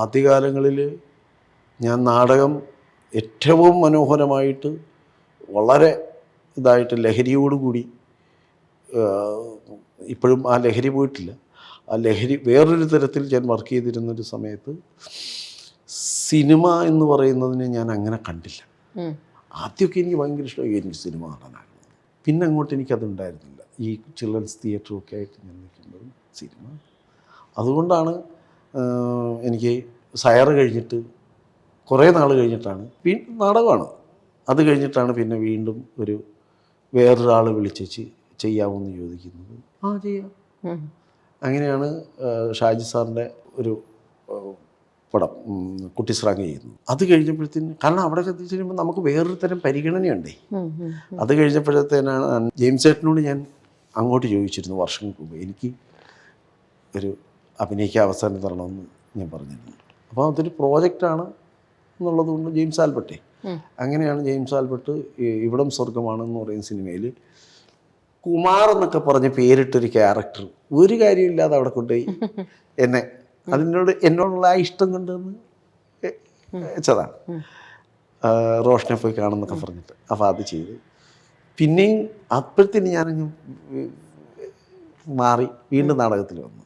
ആദ്യകാലങ്ങളിൽ ഞാൻ നാടകം ഏറ്റവും മനോഹരമായിട്ട് വളരെ ഇതായിട്ട് ലഹരിയോടുകൂടി ഇപ്പോഴും ആ ലഹരി പോയിട്ടില്ല. ആ ലഹരി വേറൊരു തരത്തിൽ ഞാൻ വർക്ക് ചെയ്തിരുന്നൊരു സമയത്ത് സിനിമ എന്ന് പറയുന്നതിനെ ഞാൻ അങ്ങനെ കണ്ടില്ല. ആദ്യമൊക്കെ എനിക്ക് ഭയങ്കര ഇഷ്ടമായി എനിക്ക് സിനിമ കാണാനായിരുന്നു. പിന്നെ അങ്ങോട്ട് എനിക്കതുണ്ടായിരുന്നില്ല. ഈ ചിൽഡ്രൻസ് തിയേറ്ററൊക്കെ ആയിട്ട് ഞാൻ നിൽക്കുന്നത് സിനിമ. അതുകൊണ്ടാണ് എനിക്ക് സയറ് കഴിഞ്ഞിട്ട് കുറേ നാൾ കഴിഞ്ഞിട്ടാണ്. വീണ്ടും നാടകമാണ്. അത് കഴിഞ്ഞിട്ടാണ് പിന്നെ വീണ്ടും ഒരു വേറൊരാൾ വിളിച്ചേച്ച് ചെയ്യാമെന്ന് ചോദിക്കുന്നത്. ആ ചെയ്യാം. അങ്ങനെയാണ് ഷാജി സാറിന്റെ ഒരു പടം കുട്ടിസ്രാങ് ചെയ്യുന്നത്. അത് കഴിഞ്ഞപ്പോഴത്തേന് കാരണം അവിടെ എത്തിച്ചു കഴിയുമ്പോൾ നമുക്ക് വേറൊരു തരം പരിഗണനയുണ്ടേ. അത് കഴിഞ്ഞപ്പോഴത്തേനാണ് ജെയിംസ് ചേട്ടനോട് ഞാൻ അങ്ങോട്ട് ചോദിച്ചിരുന്നു വർഷങ്ങൾക്ക് മുമ്പ്. എനിക്ക് ഒരു അഭിനയിക്കാൻ അവസരം തരണമെന്ന് ഞാൻ പറഞ്ഞിരുന്നു. അപ്പോൾ അതൊരു പ്രോജക്റ്റാണ് എന്നുള്ളത് കൊണ്ട് ജെയിംസ് ആൽബർട്ടെ. അങ്ങനെയാണ് ജെയിംസ് ആൽബർട്ട് ഇവിടം സ്വർഗമാണെന്ന് പറയുന്ന സിനിമയിൽ കുമാർ എന്നൊക്കെ പറഞ്ഞ് പേരിട്ടൊരു ക്യാരക്ടർ ഒരു കാര്യമില്ലാതെ അവിടെ കൊണ്ടുപോയി എന്നെ. അതിനോട് എന്നോടുള്ള ആ ഇഷ്ടം കൊണ്ടുവന്ന് വെച്ചതാണ്. റോഷനെ പോയി കാണുന്നൊക്കെ പറഞ്ഞിട്ട്. അപ്പോൾ അത് ചെയ്ത്. പിന്നെയും അപ്പോഴത്തേന് ഞാനങ്ങ് മാറി വീണ്ടും നാടകത്തിൽ വന്നു.